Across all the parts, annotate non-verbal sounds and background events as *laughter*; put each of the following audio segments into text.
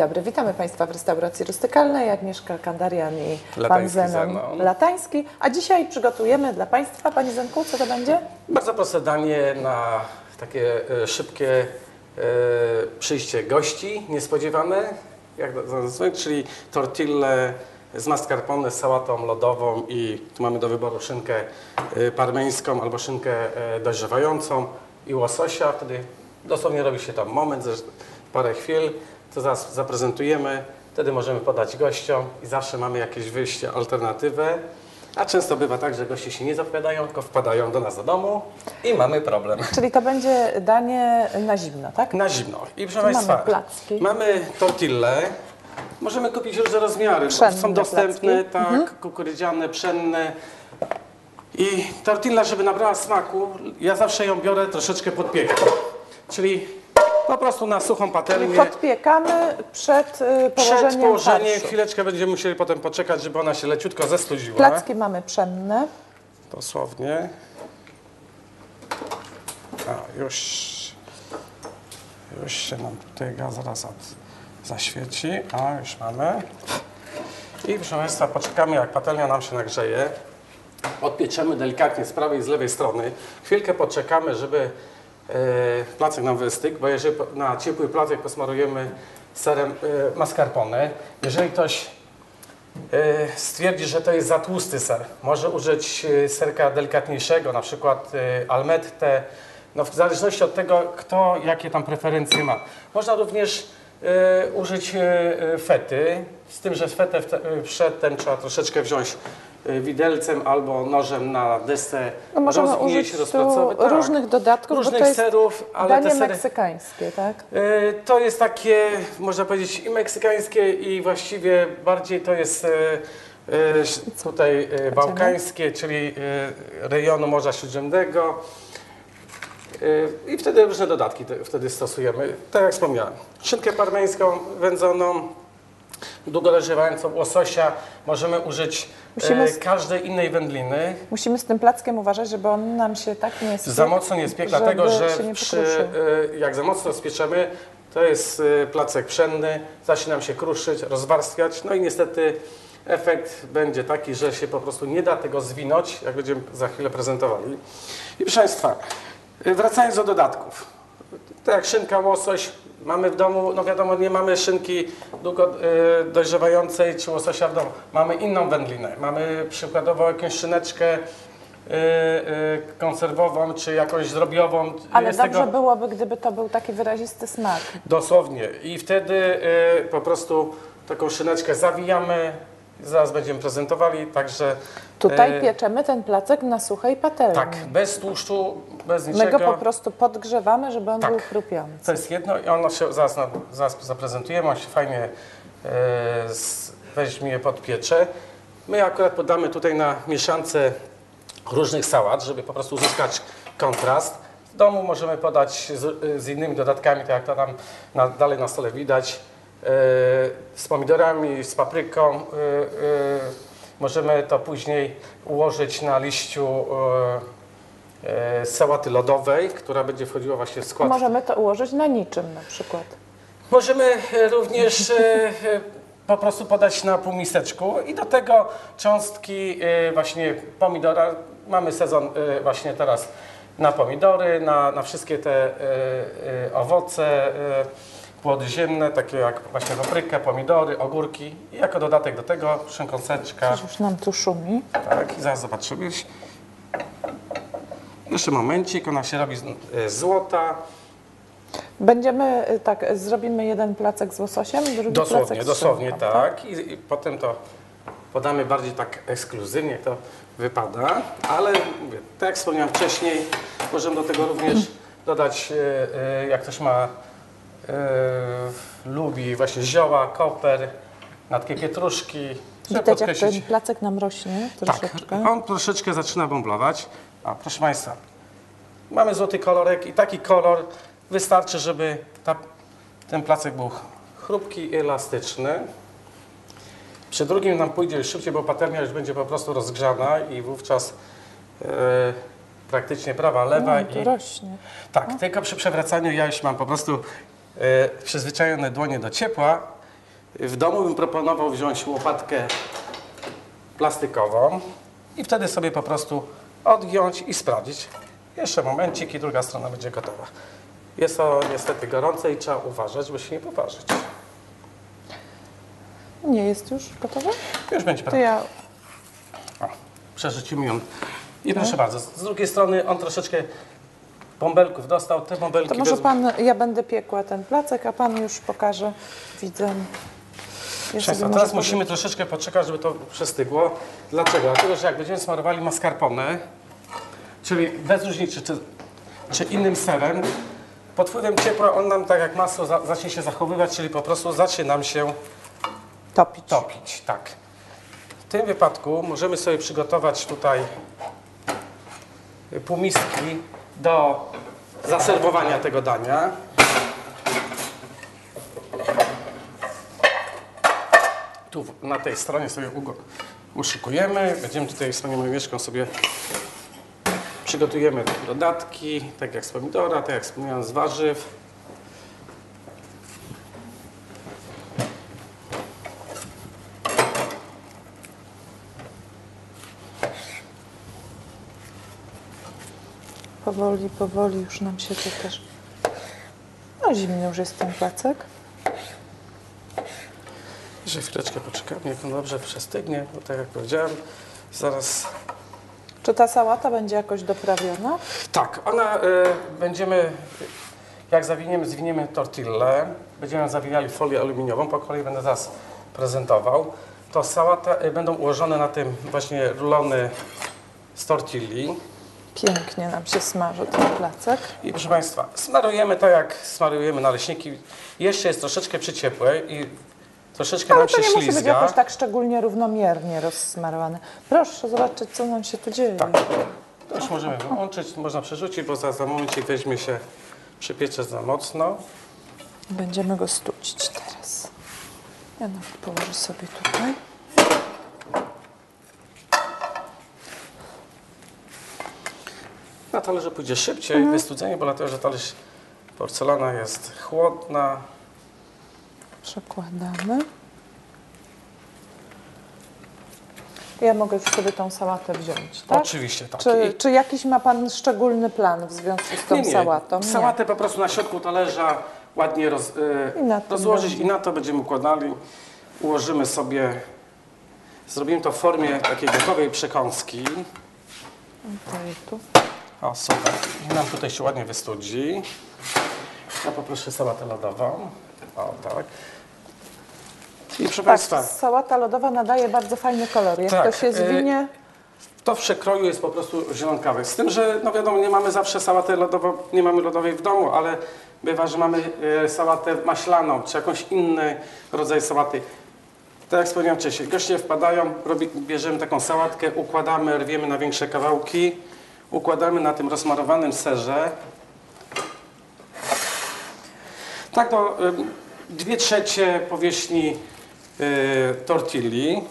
dobry, witamy Państwa w restauracji rustykalnej. Agnieszka Kandarian i Pan Latański Zenon Zenon. Latański. A dzisiaj przygotujemy dla Państwa, Panie Zenku, co to będzie? Bardzo proste danie na takie e, szybkie e, przyjście gości niespodziewane, jak nazwać, czyli tortille z mascarpone z sałatą lodową i tu mamy do wyboru szynkę e, parmeńską albo szynkę dojrzewającą i łososia. Wtedy dosłownie robi się tam moment, parę chwil, to zaraz zaprezentujemy. Wtedy możemy podać gościom i zawsze mamy jakieś wyjście, alternatywę. A często bywa tak, że goście się nie zapowiadają, tylko wpadają do nas do domu i mamy problem. *laughs* Czyli to będzie danie na zimno, tak? Na zimno. I proszę Państwa, mamy placki. mamy tortille. Możemy kupić różne rozmiary. Pszenne Są dostępne, placki. Mhm. tak, kukurydziane, pszenne. I tortilla, żeby nabrała smaku, ja zawsze ją biorę troszeczkę podpiekam. Czyli po prostu na suchą patelnię. Podpiekamy przed y, położeniem Przed położeniem farszu. chwileczkę będziemy musieli potem poczekać, żeby ona się leciutko zestudziła. Placki mamy pszenne. Dosłownie. A, już, już się nam tutaj gaz zaraz od, zaświeci. A, już mamy. I proszę Państwa, poczekamy jak patelnia nam się nagrzeje. Odpieczemy delikatnie z prawej i z lewej strony. Chwilkę poczekamy, żeby placek nam wystygł, bo jeżeli na ciepły placek posmarujemy serem e, mascarpone, jeżeli ktoś e, stwierdzi, że to jest za tłusty ser, może użyć e, serka delikatniejszego, na przykład e, almette, no w zależności od tego, kto jakie tam preferencje ma. Można również e, użyć e, e, fety, z tym, że fetę e, przedtem trzeba troszeczkę wziąć e, widelcem albo nożem na desce, No możemy rozgnieść, użyć rozpracować. Tak. różnych dodatków, różnych serów, ale danie te sery... meksykańskie, tak? E, To jest takie, można powiedzieć, i meksykańskie, i właściwie bardziej to jest e, tutaj bałkańskie, czyli rejonu Morza Śródziemnego. I wtedy różne dodatki te, wtedy stosujemy. Tak jak wspomniałem, szynkę parmeńską wędzoną, długo dojrzewającą łososia. Możemy użyć Musimy e, z- każdej innej wędliny. Musimy z tym plackiem uważać, żeby on nam się tak nie spiekł, Za mocno nie spiek, żeby dlatego że się nie przy, pokruszył. y, jak za mocno spieczemy, to jest y, placek pszenny, zacznie nam się kruszyć, rozwarstwiać, no i niestety efekt będzie taki, że się po prostu nie da tego zwinąć, jak będziemy za chwilę prezentowali. I proszę Państwa, wracając do dodatków. Tak jak szynka, łosoś, mamy w domu, no wiadomo, nie mamy szynki długo y, dojrzewającej czy łososia w domu. Mamy inną wędlinę. Mamy przykładowo jakąś szyneczkę y, y, konserwową czy jakąś zrobiową. Ale Jest dobrze tego byłoby, gdyby to był taki wyrazisty smak. Dosłownie. I wtedy po prostu taką szyneczkę zawijamy. Zaraz będziemy prezentowali, także Tutaj e, pieczemy ten placek na suchej patelni. tak, bez tłuszczu, bez My niczego. go po prostu podgrzewamy, żeby on Tak. był chrupiący. To jest jedno i ono się zaraz, zaraz zaprezentujemy, on się fajnie e, z- weźmie pod pieczę. My akurat podamy tutaj na mieszance różnych sałat, żeby po prostu uzyskać kontrast. W domu możemy podać z, z innymi dodatkami, tak jak to tam na, dalej na stole widać, z pomidorami, z papryką. e, e, możemy to później ułożyć na liściu e, sałaty lodowej, która będzie wchodziła właśnie w skład Możemy to ułożyć na niczym na przykład. Możemy również po prostu podać na półmiseczku i do tego cząstki właśnie pomidora. Mamy sezon właśnie teraz na pomidory, na, na wszystkie te owoce, e, płody ziemne, takie jak właśnie paprykę, pomidory, ogórki i jako dodatek do tego szynkoncerczka. Już nam tu szumi. Tak, i zaraz zobaczymy. Jeszcze momencik, ona się robi z e, złota. Będziemy, y, tak, zrobimy jeden placek z łososiem, drugi Dosłownie, placek z dosłownie szynką, tak. I, I potem to podamy bardziej tak ekskluzywnie, jak to wypada. Ale mówię, tak jak wspomniałem wcześniej, możemy do tego również dodać, e, e, jak ktoś ma, e, lubi właśnie zioła, koper, natkie pietruszki. Żeby Widać, jak ten placek nam rośnie tak, troszeczkę. on troszeczkę zaczyna bąblować. A proszę Państwa, mamy złoty kolorek i taki kolor wystarczy, żeby ta, ten placek był chrupki i elastyczny. Przy drugim nam pójdzie szybciej, bo patelnia już będzie po prostu rozgrzana i wówczas e, praktycznie prawa, lewa No, i rośnie. tak, tylko przy przewracaniu ja już mam po prostu przyzwyczajone dłonie do ciepła W domu bym proponował wziąć łopatkę plastikową i wtedy sobie po prostu odgiąć i sprawdzić. Jeszcze momencik i druga strona będzie gotowa. Jest to niestety gorące i trzeba uważać, by się nie poparzyć. Nie jest już gotowe? Już będzie To prawie. ja O, przerzucimy ją. I proszę bardzo, z drugiej strony on troszeczkę bąbelków dostał. Te bąbelki To może wezmę- pan, ja będę piekła ten placek, a pan już pokaże Państwa, sobie teraz może musimy troszeczkę poczekać, żeby to przestygło. Dlaczego? Dlatego, że jak będziemy smarowali mascarpone, czyli bez różnicy, czy, czy innym serem, pod wpływem ciepła on nam, tak jak masło, za, zacznie się zachowywać, czyli po prostu zacznie nam się topić. topić. Tak. W tym wypadku możemy sobie przygotować tutaj półmiski do zaserwowania tego dania. Tu na tej stronie sobie uszykujemy. Będziemy tutaj panią Agnieszką sobie przygotujemy dodatki, tak jak z pomidora, tak jak wspomniałem z warzyw. Powoli, powoli już nam się to też... No zimny już jest ten placek. Jeszcze chwileczkę poczekamy, jak on dobrze przestygnie, bo tak jak powiedziałem, zaraz... Czy ta sałata będzie jakoś doprawiona? Tak, ona y, będziemy, jak zawiniemy, zwiniemy tortillę, będziemy zawijali folię aluminiową, po kolei będę zaraz prezentował. To sałata y, będą ułożone na tym właśnie rulony z tortilli. Pięknie nam się smaży ten placek. I proszę Państwa, smarujemy tak jak smarujemy naleśniki. Jeszcze jest troszeczkę przyciepłe i troszeczkę Ale nam to się nie musi być ślizga. jakoś tak szczególnie równomiernie rozsmarowane. Proszę zobaczyć, co nam się tu dzieje. Tak. To już możemy wyłączyć, można przerzucić, bo za, za momencik weźmie się, przypiecze za mocno. Będziemy go stucić teraz. Ja nawet położę sobie tutaj. Na talerze pójdzie szybciej Mhm. wystudzenie, bo dlatego, że talerz porcelana jest chłodna. Przekładamy. Ja mogę już sobie tą sałatę wziąć, tak? Oczywiście tak. Czy, I- czy jakiś ma Pan szczególny plan w związku z tą nie, nie. sałatą? Sałatę po prostu na środku talerza ładnie roz, I e, tym rozłożyć będzie. i na to będziemy układali. Ułożymy sobie, zrobimy to w formie takiej gotowej przekąski. Tutaj, tu. O, super. I nam tutaj się ładnie wystudzi. Ja poproszę sałatę lodową. O, tak. I proszę Tak, Państwa, sałata lodowa nadaje bardzo fajny kolor. Jak Tak, to się y- zwinie, to w przekroju jest po prostu zielonkawy. Z tym, że no wiadomo, nie mamy zawsze sałaty lodową, nie mamy lodowej w domu, ale bywa, że mamy e, sałatę maślaną, czy jakąś inny rodzaj sałaty. Tak jak wspomniałem wcześniej, goście wpadają, robi, bierzemy taką sałatkę, układamy, rwiemy na większe kawałki, układamy na tym rozmarowanym serze. Tak ym, dwie trzecie powierzchni y, tortilli,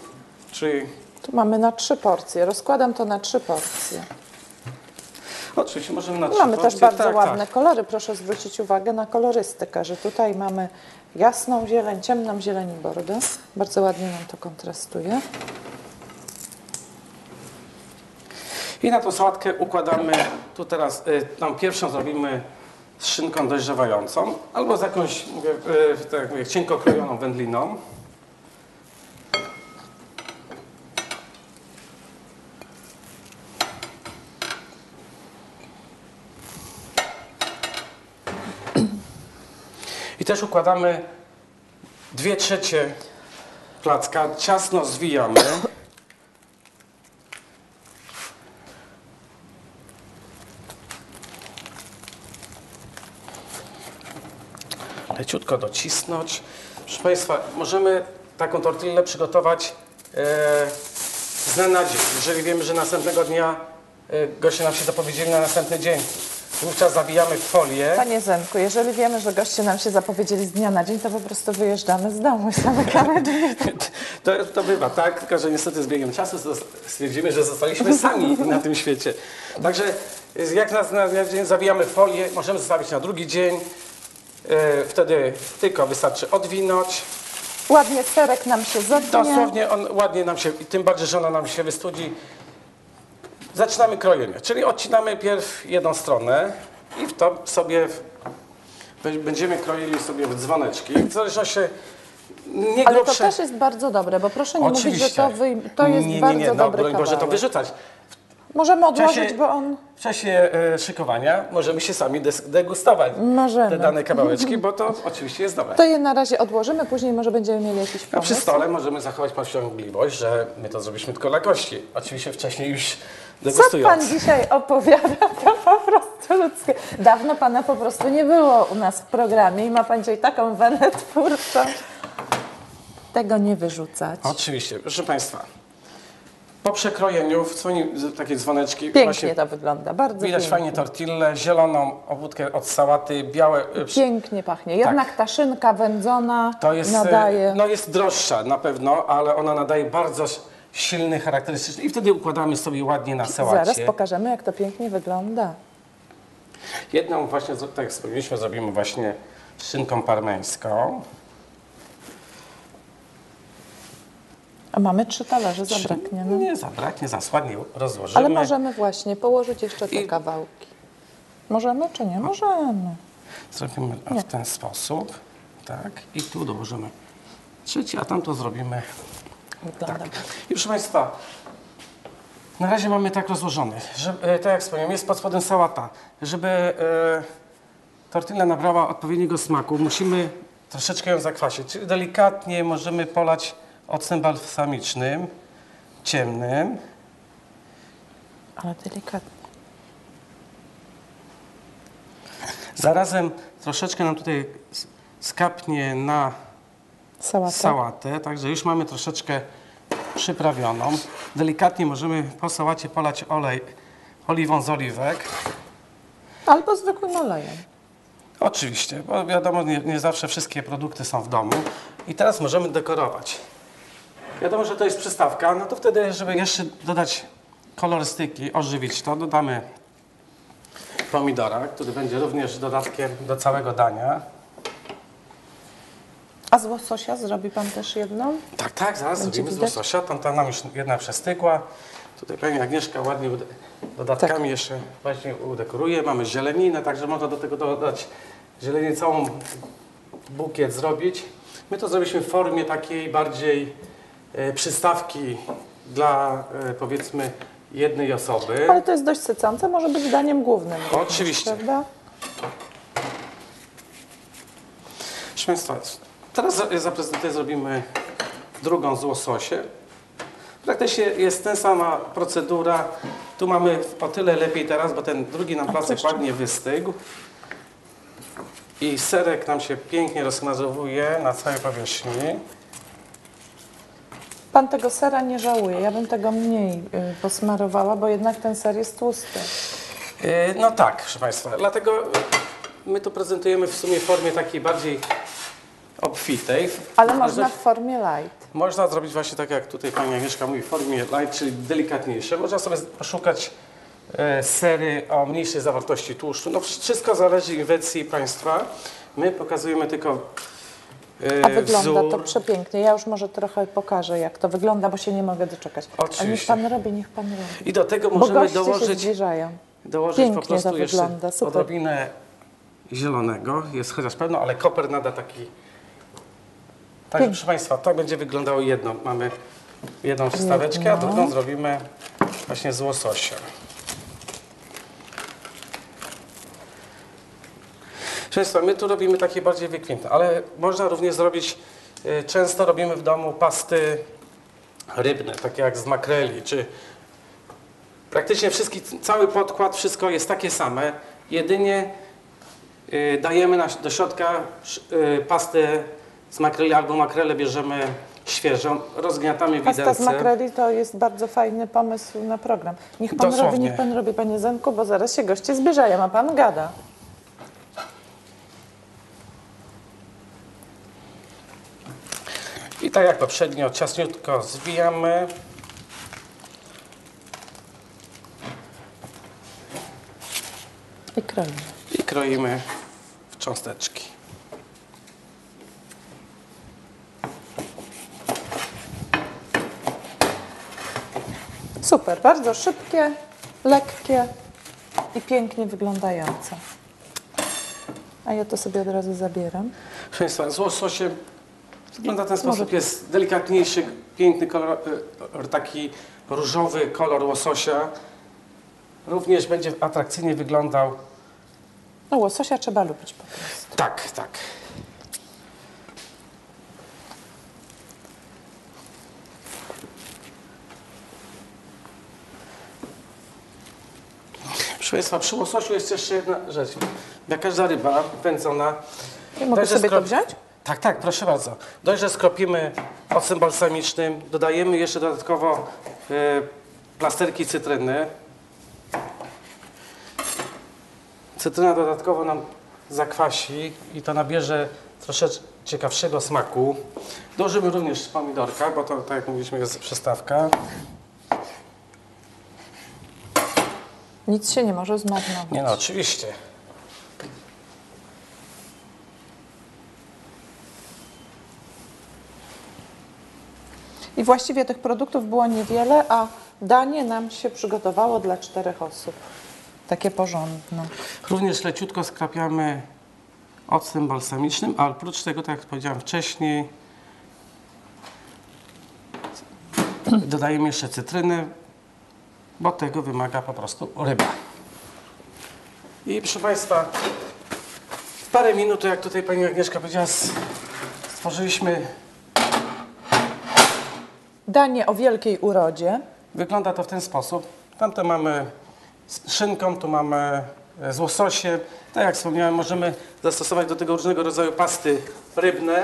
czyli tu mamy na trzy porcje. Rozkładam to na trzy porcje. Oczywiście możemy na trzy Mamy też porcje, bardzo tak, ładne Tak. kolory. Proszę zwrócić uwagę na kolorystykę, że tutaj mamy jasną zieleń, ciemną zieleń i bordo. Bardzo ładnie nam to kontrastuje. I na tą sałatkę układamy, tu teraz y, tam pierwszą zrobimy z szynką dojrzewającą, albo z jakąś, mówię, y, tak jak mówię, cienko krojoną wędliną. I też układamy dwie trzecie placka, ciasno zwijamy. Leciutko docisnąć. Proszę Państwa, możemy taką tortillę przygotować e, z dnia na dzień. Jeżeli wiemy, że następnego dnia e, goście nam się zapowiedzieli na następny dzień, wówczas zawijamy w folię. Panie Zenku, jeżeli wiemy, że goście nam się zapowiedzieli z dnia na dzień, to po prostu wyjeżdżamy z domu i zamykamy drzwi. *laughs* To, to bywa, tak? Tylko, że niestety z biegiem czasu stwierdzimy, że zostaliśmy sami na tym świecie. Także y, jak nas na dzień zawijamy folię, możemy zostawić na drugi dzień. E, Wtedy tylko wystarczy odwinąć. Ładnie serek nam się zetnie. Dosłownie on ładnie nam się, i tym bardziej, że ona nam się wystudzi. Zaczynamy krojenie, czyli odcinamy pierw jedną stronę i w to sobie będziemy kroili sobie w dzwoneczki. W zależności nie Ale to też jest bardzo dobre, bo proszę nie Oczywiście. mówić, że to, wyjm- to jest nie, nie, bardzo nie, no, dobry broń Boże, to wyrzucać. Możemy odłożyć, czasie- bo on... W czasie e, szykowania możemy się sami degustować Możemy. te dane kawałeczki, bo to *laughs* oczywiście jest dobre. To je na razie odłożymy, później może będziemy mieli jakiś A pomysł. przy stole możemy zachować powściągliwość, że my to zrobiliśmy tylko dla kości. Oczywiście wcześniej już Co pan degustując. dzisiaj opowiada, *laughs* to po prostu ludzkie. Dawno pana po prostu nie było u nas w programie i ma pan dzisiaj taką wenę twórczą. Tego nie wyrzucać. Oczywiście, proszę Państwa. Po przekrojeniu w takie dzwoneczki. Pięknie właśnie to wygląda, bardzo Widać pięknie. fajnie tortillę, zieloną obwódkę od sałaty, białe. przy- Pięknie pachnie. Jednak ta szynka wędzona To jest, e, nadaje. no jest droższa na pewno, ale ona nadaje bardzo silny, charakterystyczny i wtedy układamy sobie ładnie na sałacie. Zaraz pokażemy, jak to pięknie wygląda. Jedną właśnie, tak jak wspomnieliśmy, zrobimy właśnie szynką parmeńską. A mamy trzy talerze, zabraknie. No. Nie zabraknie, zaraz ładnie rozłożymy. Ale możemy właśnie położyć jeszcze te I- kawałki. Możemy czy nie? Możemy. Zrobimy w ten sposób. Tak. I tu dołożymy trzeci, a tamto zrobimy Wygląda. tak. I proszę Państwa, na razie mamy tak rozłożony, że, e, tak jak wspomniałem, jest pod spodem sałata. Żeby e, tortilla nabrała odpowiedniego smaku, musimy troszeczkę ją zakwasić. Czyli delikatnie możemy polać octem balsamicznym, ciemnym. Ale delikatnie. Zarazem troszeczkę nam tutaj skapnie na Sałata. sałatę, także już mamy troszeczkę przyprawioną. Delikatnie możemy po sałacie polać olej oliwą z oliwek. Albo zwykłym olejem. Oczywiście, bo wiadomo, nie, nie zawsze wszystkie produkty są w domu. I teraz możemy dekorować. Wiadomo, że to jest przystawka, no to wtedy, żeby jeszcze dodać kolorystyki, ożywić to, dodamy pomidora, który będzie również dodatkiem do całego dania. A z łososia zrobi pan też jedną? Tak, tak, zaraz Będzie zrobimy z widać? łososia. Tam, tam nam już jedna przestygła. Tutaj pani Agnieszka ładnie dodatkami Tak. jeszcze właśnie udekoruje. Mamy zieleninę, także można do tego dodać zielenię, całą bukiet zrobić. My to zrobiliśmy w formie takiej bardziej przystawki dla e, powiedzmy jednej osoby. Ale to jest dość sycące, może być daniem głównym. Oczywiście. Prawda? Proszę Państwa, teraz za- zaprezentuję, zrobimy drugą z łososiem. Praktycznie jest ta sama procedura. Tu mamy o tyle lepiej teraz, bo ten drugi nam placek ładnie wystygł. I serek nam się pięknie rozsmażowuje na całej powierzchni. Pan tego sera nie żałuje. Ja bym tego mniej y, posmarowała, bo jednak ten ser jest tłusty. Yy, No tak, proszę Państwa, dlatego my tu prezentujemy w sumie w formie takiej bardziej obfitej. Ale można w formie light. Można zrobić właśnie tak, jak tutaj pani Agnieszka mówi, w formie light, czyli delikatniejsze. Można sobie poszukać sery o mniejszej zawartości tłuszczu. No wszystko zależy inwencji państwa. My pokazujemy tylko A wygląda wzór. to przepięknie. Ja już może trochę pokażę, jak to wygląda, bo się nie mogę doczekać. A niech Oczywiście. pan robi, niech pan robi. I do tego Bo możemy się dołożyć, zbliżają. dołożyć Pięknie po prostu to wygląda, super. odrobinę zielonego. Jest chociaż pewno, ale koper nada taki... Także proszę Państwa, to będzie wyglądało jedno. Mamy jedną przystaweczkę, a drugą zrobimy właśnie z łososiem. Państwa, my tu robimy takie bardziej wykwintne, ale można również zrobić, y, często robimy w domu pasty rybne, takie jak z makreli, czy praktycznie wszystki, cały podkład, wszystko jest takie same, jedynie y, dajemy do środka y, pastę z makreli albo makrele bierzemy świeżą, rozgniatamy Pasta z makreli to jest bardzo fajny pomysł na program. Niech pan Dosłownie. robi, niech pan robi, panie Zenku, bo zaraz się goście zbliżają, a pan gada. I tak jak poprzednio, ciasniutko zwijamy. I kroimy. I kroimy w cząsteczki. Super, bardzo szybkie, lekkie i pięknie wyglądające. A ja to sobie od razu zabieram. Proszę Państwa, z łososiem wygląda w ten sposób. Jest delikatniejszy, piękny kolor, e, taki różowy kolor łososia. Również będzie atrakcyjnie wyglądał. No łososia trzeba lubić po prostu. Tak, tak. Proszę Państwa, przy łososiu jest jeszcze jedna rzecz. Jak każda ryba wędzona. Ja mogę sobie to skrop- wziąć? Tak, tak, proszę bardzo. Dość, że skropimy octem balsamicznym, dodajemy jeszcze dodatkowo e, plasterki cytryny. Cytryna dodatkowo nam zakwasi i to nabierze troszeczkę ciekawszego smaku. Dołożymy również pomidorka, bo to, tak jak mówiliśmy, jest przystawka. Nic się nie może zmarnować. Nie no, oczywiście. I właściwie tych produktów było niewiele, a danie nam się przygotowało dla czterech osób. Takie porządne. Również leciutko skrapiamy octem balsamicznym, a oprócz tego, tak jak powiedziałem wcześniej, dodajemy jeszcze cytryny, bo tego wymaga po prostu ryba. I proszę Państwa, w parę minut, jak tutaj Pani Agnieszka powiedziała, stworzyliśmy, Danie o wielkiej urodzie. wygląda to w ten sposób. Tamte mamy z szynką, tu mamy e, z łososiem. Tak jak wspomniałem, możemy zastosować do tego różnego rodzaju pasty rybne,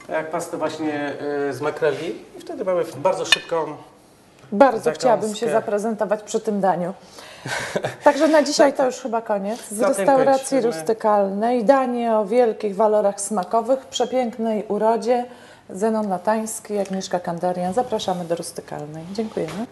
tak jak pastę właśnie e, z makreli. I wtedy mamy bardzo szybką Bardzo Zakąskę. chciałabym się zaprezentować przy tym daniu. Także na dzisiaj *laughs* to już chyba koniec. Z restauracji rustykalnej, danie o wielkich walorach smakowych, przepięknej urodzie. Zenon Latański, Agnieszka Kandarian. Zapraszamy do rustykalnej. Dziękujemy.